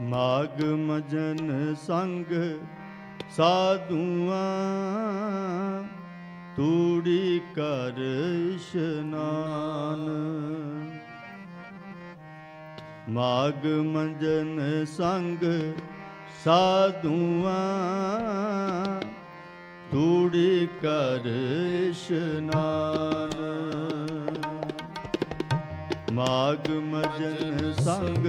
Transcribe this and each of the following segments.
ਮਾਗ ਮਜਨ ਸੰਗ ਸਾਧੂਆਂ ਤੂੜੀ ਕਰ ਇਸ਼ਨਾਨ ਮਾਗ ਮਜਨ ਸੰਗ ਸਾਧੂਆਂ ਤੂੜੀ ਕਰ ਇਸ਼ਨਾਨ ਮਾਗ ਮਜਨ ਸੰਗ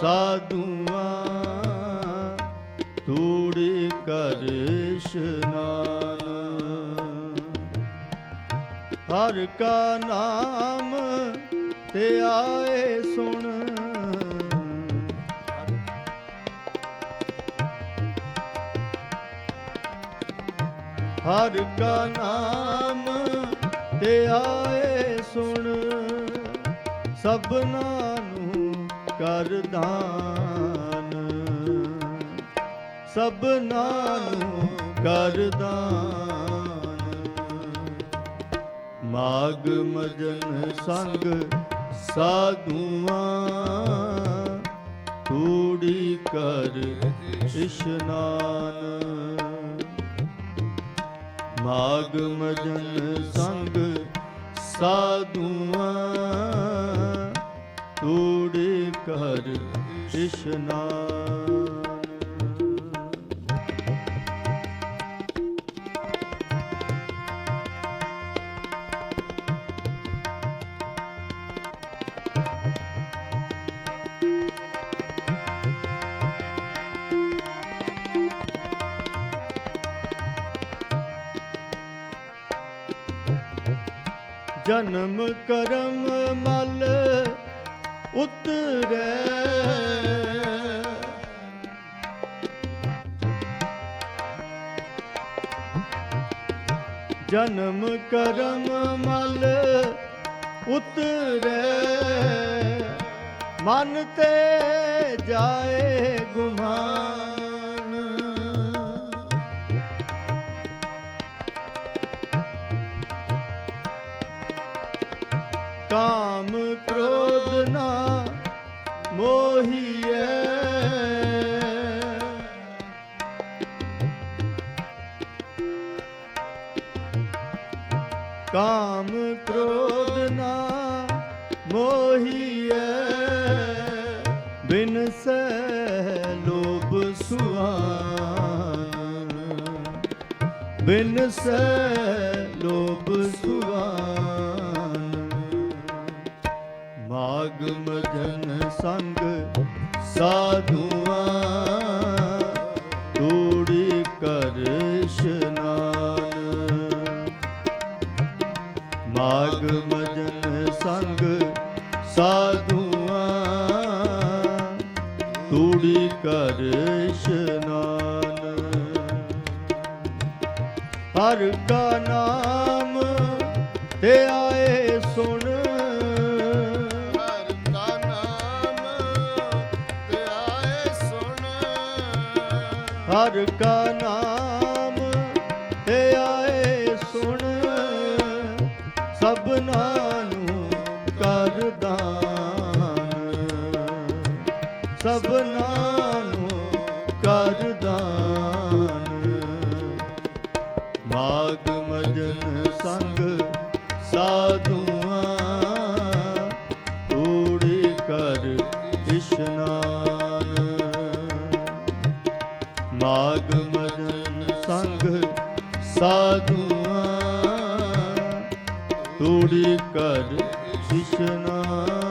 ਸਾਧੂਆਂ ਤੂੜੀ ਕਰ ਇਸ਼ਨਾਨ ਹਰ ਕਾ ਨਾਮ ਤੇ ਆਏ ਸੁਣ। ਹਰ ਕਾ ਨਾਮ ਤੇ ਆਏ ਸੁਣ। ਸਭਨਾਂ ਕਰ ਦਾਨ। ਸਭਨਾਂ ਨੂੰ ਕਰ ਦਾਨ। ਮਾਗ ਮਜਨ ਸੰਗ ਸਾਧੂਆਂ, ਤੂੜੀ ਕਰ ਇਸ਼ਨਾਨ। ਮਾਗ ਮਜਨ ਸੰਗ ਸਾਧੂਆਂ, ਤੂੜੀ ਕਰ ਇਸ਼ਨਾਨ ਜਨਮ ਕਰਮ ਮਲ ਉਤਰੈ। ਜਨਮ ਕਰਮ ਮਲ ਉਤਰੈ। ਮਨ ਤੇ ਜਾਏ ਗੁਮਾਨ। ਕਾਮ ਕ੍ਰੋਧ ਨਾ ਮੋਹੀਐ। ਕਾਮ ਕ੍ਰੋਧ ਨਾ ਮੋਹੀਐ। ਬਿਨ ਸੈ ਲੋਭ ਸੁਆਨ ਬਿਨ ਸੈ ਲੋਭ ਸੁਆਨ ਸੰਗ ਸਾਧੂਆਂ ਤੂੜੀ ਕਰ ਇਸ਼ਨਾਨ ਮਾਗ ਮਜਨ ਸੰਗ ਸਾਧੂਆਂ ਤੂੜੀ ਕਰ ਇਸ਼ਨਾਨ ਹਰ ਕਾ ਨਾਮ ਹਰ ਕਾ ਨਾਮ ਤੇ ਆਏ ਸੁਣ ਸਭਨਾਂ ਨੂੰ ਕਰ ਦਾਨ। ਸਭਨਾਂ ਨੂੰ ਕਰ ਮਾਗ ਮਜਨ ਸੰਗ ਸਾਧੂ ਮਾਗ ਮਜਨ ਸੰਗ ਸਾਧੂਆਂ ਤੂੜੀ ਕਰ ਇਸ਼ਨਾਨ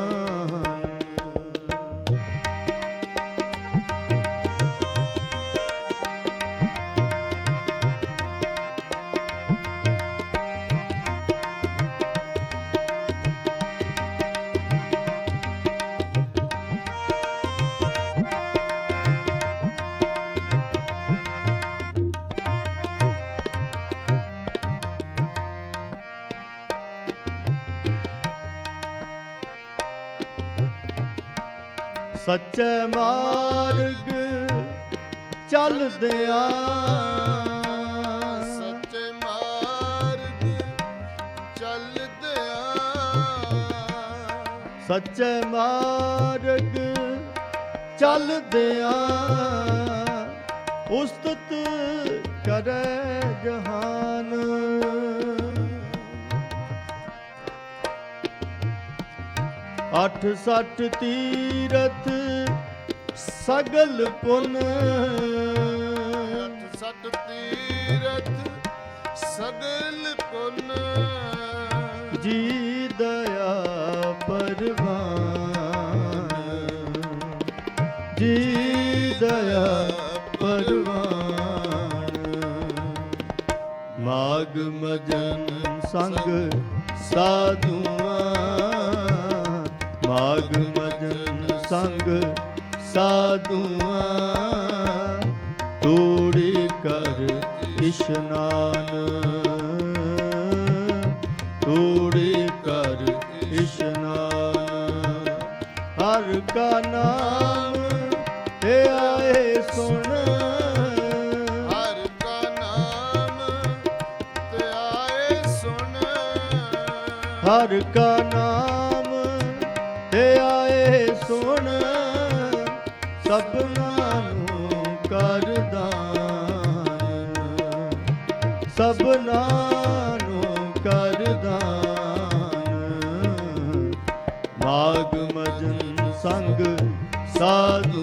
ਸੱਚੇ ਮਾਰਗ ਚੱਲਦਿਆਂ। ਸੱਚੇ ਮਾਰਗ ਚੱਲਦਿਆਂ। ਸੱਚੇ ਮਾਰਗ ਚੱਲਦਿਆਂ। ਉਸਤਤ ਕਰੈ ਜਹਾਨ। ਅੱਠ ਸੱਠ ਤੀਰਥ ਸਗਲ ਪੁਨ। ਅਠ ਸਤ ਤੀਰਥ ਸਗਲ ਪੁੰਨ। ਜੀ ਦਇਆ ਪਰਵਾਨ। ਜੀ ਦਇਆ ਪਰਵਾਨ। ਮਾਗ ਮਜਨ ਸੰਗ ਸਾਧੂਆਂ ਮਾਗ ਮਜਨ ਸੰਗ ਸਾਧੂਆਂ ਤੋੜੀ ਕਰ ਇਸ਼ਨਾਨ ਤੋੜੀ ਕਰ ਇਸ਼ਨਾਨ ਹਰ ਕਾ ਨਾਮ ਤੇ ਆਏ ਸੁਣ। ਹਰ ਕਾ ਨਾਮ ਤੇ ਆਏ ਸੁਣ। ਹਰ ਕਾ ਨਾਮ ਸਭਨਾਂ ਨੂੰ ਕਰਦਾਨ। ਸਭਨਾਂ ਨੂੰ ਕਰਦਾਨ। ਮਾਗ ਮਜਨ ਸੰਗ ਸਾਧੂਆਂ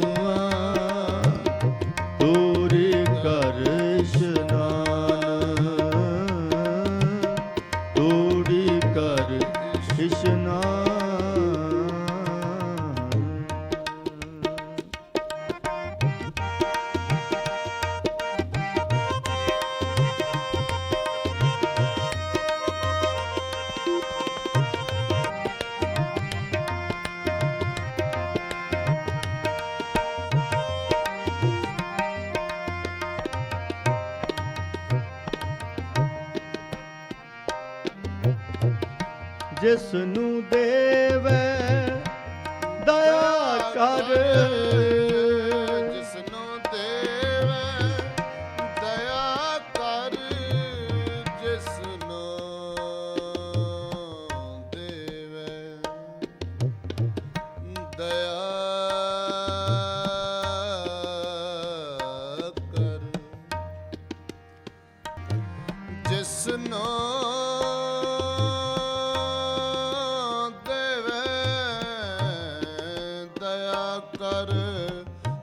ਜਿਸ ਨੂੰ ਦੇਵੇ ਦਇਆ ਕਰ।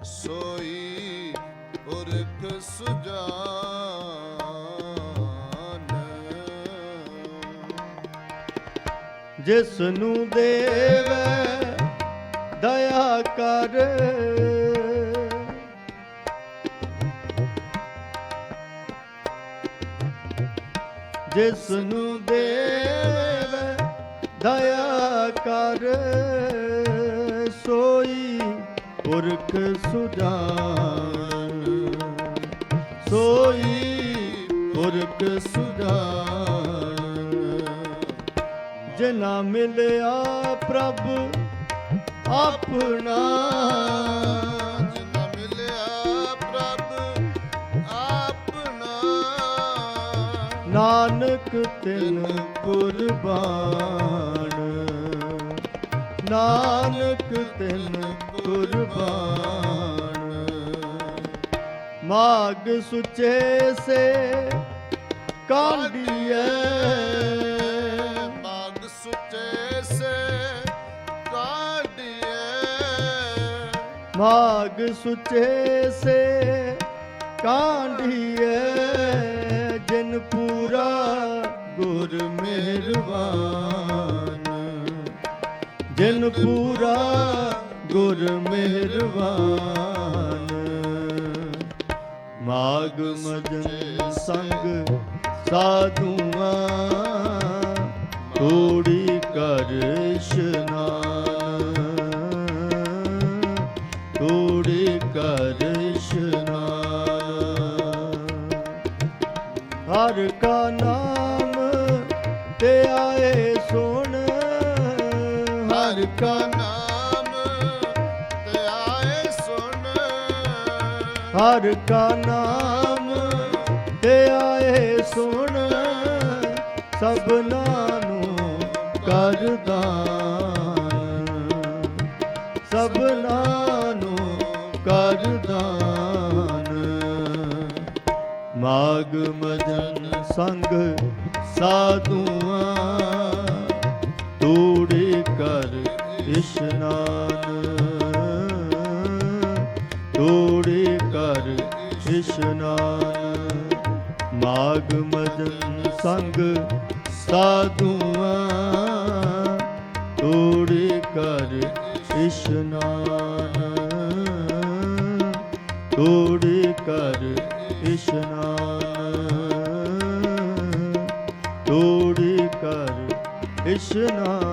ਸੋਈ ਪੁਰਖ ਸੁਜਾਨ। ਜਿਸ ਨੂੰ ਦੇਵੇ ਦਇਆ ਕਰ। ਜਿਸ ਨੂੰ ਦੇਵੇ ਦਇਆ ਕਰ। ਸੋਈ ਪੁਰਖ ਸੁਜਾਨ ਸੋਈ ਪੁਰਖ ਸੁਜਾਨ। ਜਿਨਾ ਮਿਲਿਆ ਪ੍ਰਭ ਆਪਣਾ ਜਿਨਾ ਮਿਲਿਆ ਪ੍ਰਭ ਆਪਣਾ। ਨਾਨਕ ਤਿਨ ਕੁਰਬਾਨ ਨਾਨਕ ਤਿਨ ਕੁਰਬਾਨ। ਮਾਗ ਸੁਚੇ ਸੇ ਕਾਂਡੀਏ ਬਾਗ ਸੁਚੇ ਸੇ ਕਾਢੀਏ ਮਾਗ ਸੁਚੇ ਸੇ ਕਾਂਢੀਏ ਜਿਨ ਪੂਰਾ ਗੁਰ ਮਿਹਰਬਾਨ। ਜਿਨ ਪੂਰਾ ਗੁਰ ਮਿਹਰਬਾਨ। ਮਾਗ ਮਜਨ ਸੰਗ ਸਾਧੂਆਂ ਤੋੜੀ ਕਰ ਇਸ਼ਨਾਨ ਤੋੜੀ ਕਰ ਇਸ਼ਨਾਨ ਹਰ ਕਾ ਨਾਮ ਤੇ ਆਏ ਸੁਣ, ਹਰ ਕਾ ਹਰ ਕਾ ਨਾਮ ਤੇ ਆਏ ਸੁਣ ਸਭਨਾਂ ਨੂੰ ਕਰਦਾਨ ਸਭਨਾਂ ਨੂੰ ਕਰਦਾਨ ਮਾਗ ਮਜਨ ਸੰਗ ਸਾਧੂਆਂ, ਤੋੜੇ ਕਰ ਇਸ਼ਨਾਨ। ਇਸ਼ਨਾਨ ਮਾਗ ਮਦਨ ਸੰਗ ਸਾਧੂਆਂ ਤੋੜੇ ਕਰ ਇਸ਼ਨਾਨ ਤੋੜੇ ਕਰ ਇਸ਼ਨਾਨ ਤੋੜੇ ਕਰ ਇਸ਼ਨਾਨ